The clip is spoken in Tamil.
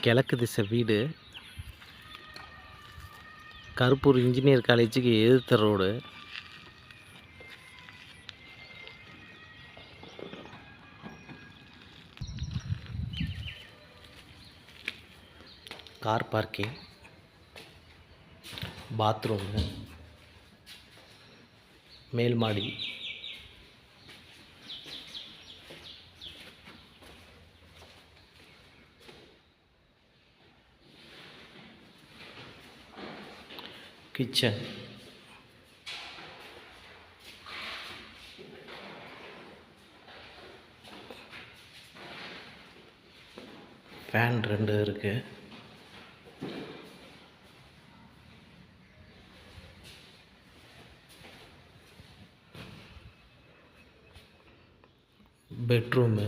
கிழக்கு திசை வீடு. கருப்பூர் இன்ஜினியர் காலேஜுக்கு எதிர்த்த ரோடு. Car parking. பாத்ரூமு. மேல்மாடி. கிச்சன் ஃபேன் ரெண்டு இருக்குது பெட்ரூமு